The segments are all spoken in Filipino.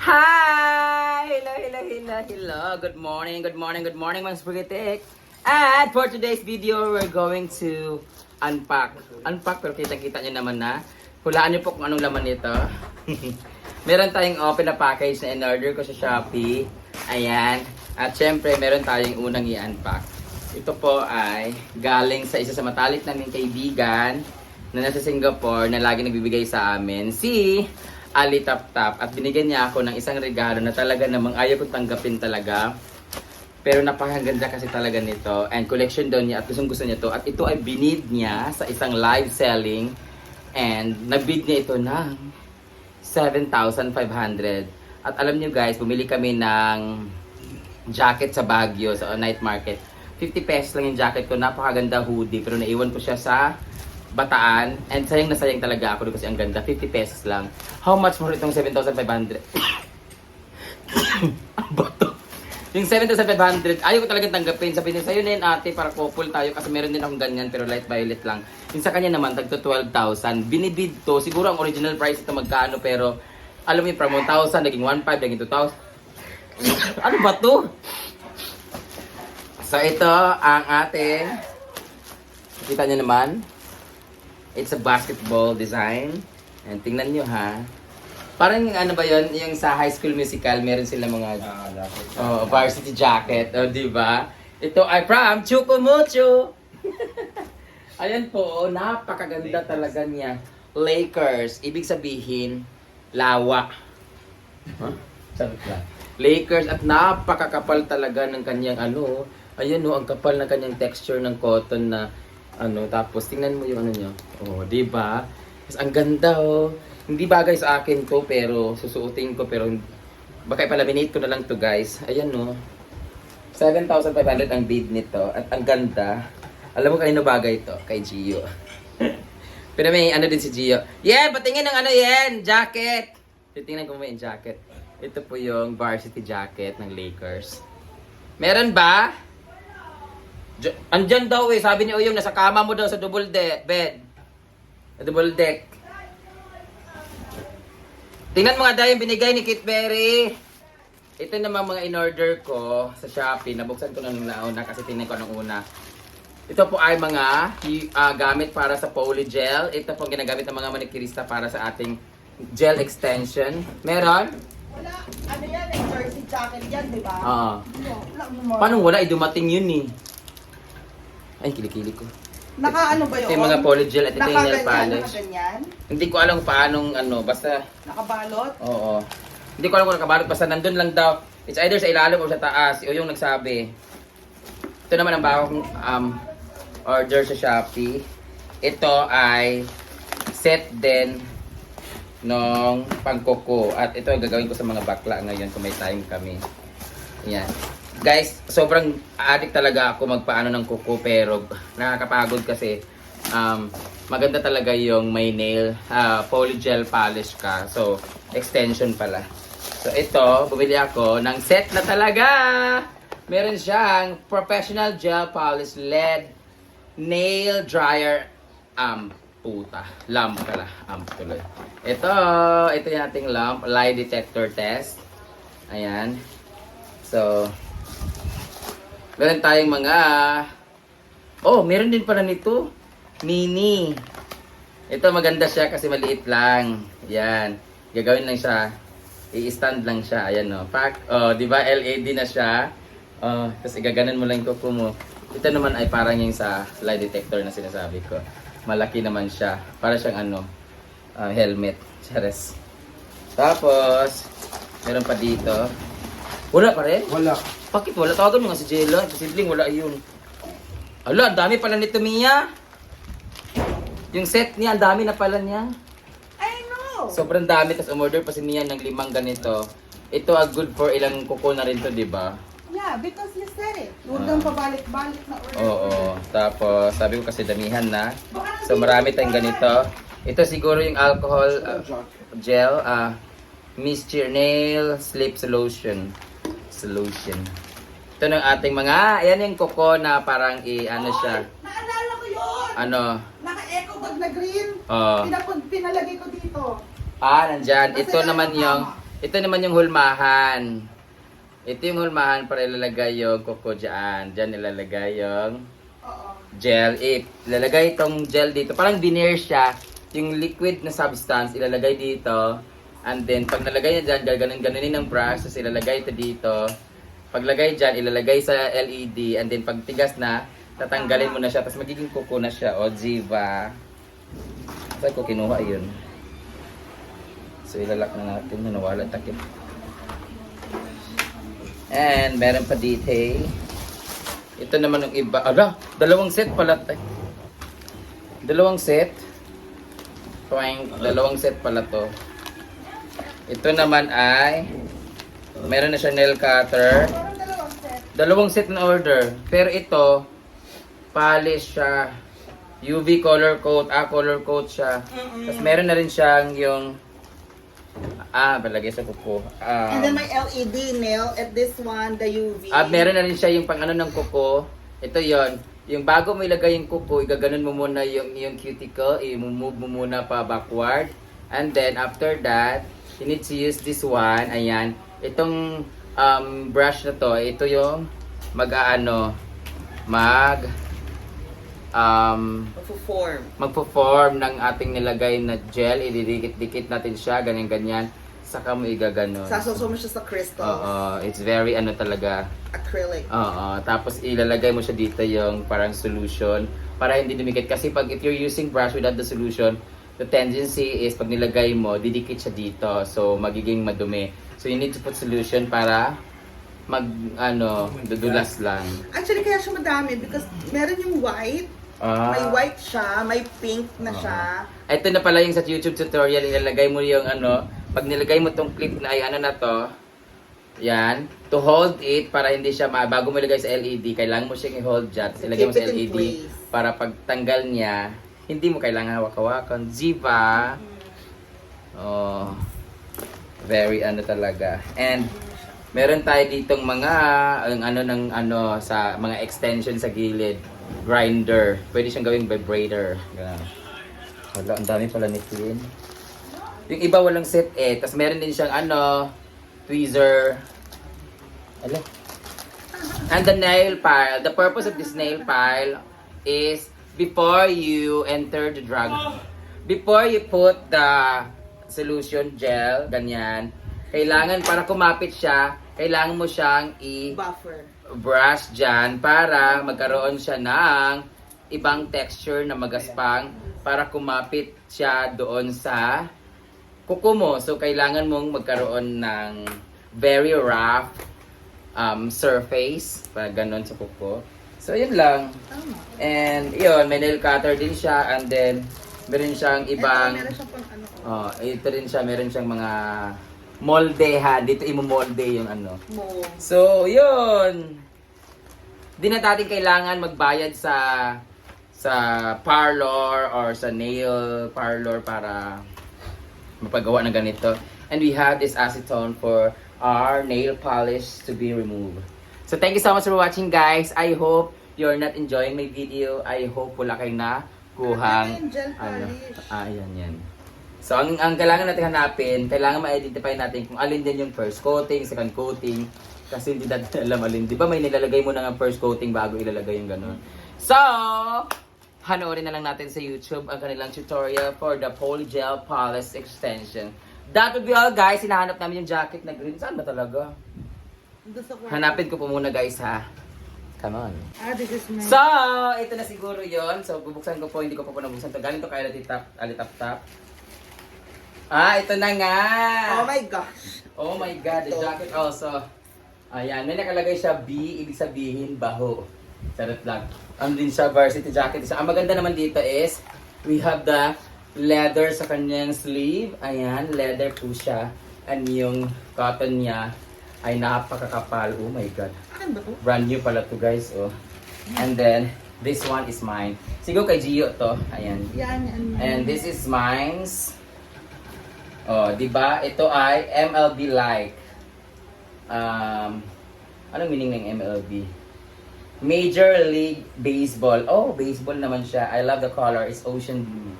Hi! Hello, hello, hello, hello. Good morning, good morning, good morning mga spaghetti. And for today's video, we're going to unpack. Unpack, pero kita-kita nyo naman na. Hulaan nyo po kung anong laman nito. meron tayong open na package na in-order ko sa Shopee. Ayan. At syempre, meron tayong unang i-unpack. Ito po ay galing sa isa sa matalik naming kaibigan na nasa Singapore na lagi nagbibigay sa amin. Si Ali Tap Tap. At binigyan niya ako ng isang regalo na talaga namang ayaw kong tanggapin talaga. Pero napakaganda kasi talaga nito. And collection daw niya at gustong gusto niya to. At ito ay binid niya sa isang live selling. And nabid niya ito ng 7,500. At alam niyo guys, bumili kami ng jacket sa Baguio sa night market. 50 pesos lang yung jacket ko. Napakaganda hoodie. Pero naiwan ko siya sa Bataan. And sayang na sayang talaga ako kasi ang ganda. 50 pesos lang. How much more itong 7,500? Ang bato. Yung 7,500, ayaw ko talagang tanggapin. Sabi niya, sa'yo na yun ate, para couple tayo. Kasi meron din akong ganyan, pero light violet lang. Yung sa kanya naman, tagto 12,000. Binibid to. Siguro ang original price ito magkano, pero alam mo yung from 1,000, naging 1,500, naging 2,000. ano ba to? So ito ang ating, kita niyo naman, it's a basketball design. And tingnan nyo ha. Parang yung ano ba yun, yung sa high school musical, meron sila mga oh, varsity jacket, oh, di ba? Ito ay from Chukumuchu. Ayan po, oh, napakaganda talaga niya. Lakers, ibig sabihin, lawa. Huh? Sarap lang. Lakers at napakakapal talaga ng kanyang ano. Ayan oh, ang kapal ng kanyang texture ng cotton na ano. Tapos tingnan mo yung ano niya. Oh, di ba? Tapos ang ganda oh. Hindi bagay sa akin to pero susuotin ko pero baka ipalaminate ko na lang to guys. Ayan no. 7,500 ang bid nito at ang ganda. Alam mo kanino bagay to? Kay Gio. pero may ano din si Gio. Yen, patingin ng ano yan, jacket. Titingnan ko yung jacket. Ito po yung varsity jacket ng Lakers. Meron ba? Andyan daw eh, sabi ni Uyong, nasa kama mo daw sa double de- bed. Sa double deck. Tingnan mga yung binigay ni Kit Berry. Ito naman mga in-order ko sa Shopee. Nabuksan ko na nung nauna kasi tingnan ko nung una. Ito po ay mga ah, gamit para sa poly gel. Ito po ang ginagamit ng mga manikirista para sa ating gel extension. Meron? Wala, ano yan eh, jersey jacket yan, di ba? Oo. Paano wala? Eh, dumating yun eh. Ay, kilikili ko. Naka ano ba yun? Ito yung mga poly gel at ito yung nail polish. nakaganyan? Hindi ko alam kung paanong ano, basta Nakabalot? Oo. Hindi ko alam kung nakabalot. Basta nandun lang daw. It's either sa ilalim o sa taas. O yung nagsabi. Ito naman ang bagong um, order sa Shopee. Ito ay set din nung pangkoko. At ito ang gagawin ko sa mga bakla ngayon kung may time kami. Yan. Guys, sobrang addict talaga ako magpaano ng kuko pero nakakapagod kasi um, maganda talaga yung may nail uh, polygel polish ka. So, extension pala. So, ito, bumili ako ng set na talaga. Meron siyang professional gel polish LED nail dryer um puta lamp pala amp tuloy ito ito yung ating lamp lie detector test ayan so meron tayong mga oh meron din pala nito. Mini. Ito maganda siya kasi maliit lang. Yan. Gagawin lang siya. I-stand lang siya. Ayan no. Pack. Oh di ba? LED na siya. Oh tapos igaganan mo lang yung kuko mo. Ito naman ay parang yung sa lie detector na sinasabi ko. Malaki naman siya. Para siyang ano ah, helmet. Chares tapos meron pa dito wala pa rin Wala. bakit wala? Tawagan mo nga si Jella. Posibleng wala yun. Ala, ang dami pala nito, Mia. Yung set niya, ang dami na pala niya. I know! Sobrang dami, tapos umorder pa si Mia ng limang ganito. Ito, ah, good for ilang kuko na rin to, di ba? yeah, because you said it. Huwag Ah. kang pabalik-balik na order. Oo. Tapos, sabi ko kasi damihan na. Baka So, marami tayong ganito. Ito siguro yung alcohol ah, gel, ah, Mr. Nail Sleep Solution. Solution. Ito ng ating mga, ayan yung kuko na parang i, ano siya, Naalala ko yun! ano, Naka-eco bag na green. oh, Pinapun, pinalagay ko dito. ah, nandyan. Ito naman yung. Ito naman yung hulmahan. Ito yung hulmahan para ilalagay yung kuko dyan. Dyan ilalagay yung Oo. gel. Eh, ilalagay itong gel dito. Parang veneer siya. Yung liquid na substance, ilalagay dito. And then, pag nalagay niya dyan, ganun-ganunin ng brush. Tapos ilalagay ito dito. Paglagay dyan, ilalagay sa LED. And then, pag tigas na, tatanggalin mo na siya. Tapos magiging kuko na siya. O, diba? Saan ko kinuha yun? So, ilalak na natin. na Nawala takip. And, meron pa dito eh. Ito naman yung iba. Ala, dalawang set pala. Dalawang set. Twang, dalawang set pala to. Ito naman ay meron na siya nail cutter. Dalawang set. Na order. Pero ito, polish siya. UV color coat. Ah, color coat siya. Tapos meron na rin siyang yung Ah, palagay sa kuko. Um, And then my LED nail at this one, the UV. At meron na rin siya yung pang ano ng kuko. Ito yon Yung bago mo ilagay yung kuko, igaganon mo muna yung, yung cuticle, i-move mo muna pa backward. And then, after that, you need to use this one. Ayan. Itong um, brush na to, ito yung mag-aano, mag um, form. magpo-form ng ating nilagay na gel. Ididikit-dikit natin siya, ganyan-ganyan. Saka mo igaganon. Mo siya sa crystals. Oo, it's very ano talaga, Acrylic. Oo, tapos ilalagay mo siya dito yung parang solution para hindi dumikit. Kasi pag if you're using brush without the solution, the tendency is pag nilagay mo, didikit siya dito. So, magiging madumi. So, you need to put solution para mag, ano, dudulas lang. Actually, kaya siya madami because meron yung white, may Ah, white siya, may pink na siya. ito na pala yung sa YouTube tutorial, ilalagay mo yung ano, pag nilagay mo tong clip na ay ano na to, yan, to hold it para hindi siya ma bago mo ilagay sa LED, kailangan mo siyang i-hold dyan, ilagay mo sa Keep it in LED place. para pag tanggal niya, hindi mo kailangan hawak-hawakan. Ziva! Oh, very ano talaga. And meron tayo ditong mga ang ano ng ano sa mga extension sa gilid, grinder. Pwede siyang gawing vibrator. Ganun. Wala, ang dami pala ni Queen. Yung iba walang set eh. Tapos meron din siyang ano, tweezer. Ala. And the nail file. The purpose of this nail file is before you enter the drug, before you put the solution gel, ganyan, kailangan para kumapit siya, kailangan mo siyang i- Buffer. brush dyan para magkaroon siya ng ibang texture na magaspang para kumapit siya doon sa kuko mo. So, kailangan mong magkaroon ng very rough um, surface para ganon sa kuko. So, yun lang. Tama. And, yun, may nail cutter din siya and then meron siyang ibang... Ito, meron siyang pang ano. Oh, ito rin siya, meron siyang mga moldehan. Dito imo-molde yung ano. Mo. So, yun. Di na natin kailangan magbayad sa sa parlor or sa nail parlor para mapagawa ng ganito. And we have this acetone for our nail polish to be removed. So, thank you so much for watching, guys. I hope you're not enjoying my video. I hope wala kayong na kuhang Ano? Ah, yan, yan. So, ang, ang kailangan natin hanapin, kailangan ma-identify natin kung alin din yung first coating, second coating. Kasi hindi natin alam alin. Di ba may nilalagay mo na ng first coating bago ilalagay yung ganun. So, hanoorin na lang natin sa YouTube ang kanilang tutorial for the Poly Gel Polish Extension. That would be all guys. Hinahanap namin yung jacket na green. Saan ba talaga? Hanapin ko po muna guys ha. Come on. Ah, this is my... So, ito na siguro yon So, bubuksan ko po. Hindi ko pa po nabuksan to. Galing to kay Alitap. Alitap-tap. Ah, ito na nga. Oh my gosh. Oh my God, the jacket also. Ayan, may nakalagay siya B, ibig sabihin baho. Charot lang. Ano din siya, varsity jacket. So, ang maganda naman dito is, we have the leather sa kanyang sleeve. Ayan, leather po siya. And yung cotton niya ay napakakapal. Oh my God. Akin ba to? Brand new pala to guys, oh. And then, this one is mine. Siguro kay Gio to. Ayan. Yan, yan. And this is mine's. Oh, 'di ba? Ito ay MLB like. Um, anong meaning ng MLB? Major League Baseball. Oh, baseball naman siya. I love the color. It's ocean blue.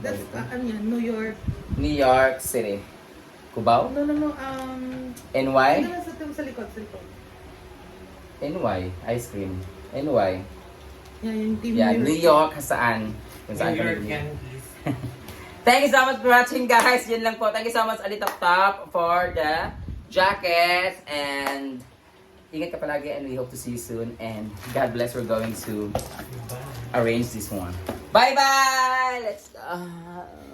That's, ah, ano yan, New York. New York City. Cubao? No, no, no. Um, NY? ano na sa, sa likod, sa likod. NY. Ice cream. NY. Yan, yung team Yeah, New New York, saan? Kung saan New ka York nag-. Thank you so much for watching, guys. Yun lang po. Thank you so much, Ali Top Top, for the jacket. And ingat ka palagi and we hope to see you soon. And God bless. We're going to arrange this one. Bye-bye! Let's go!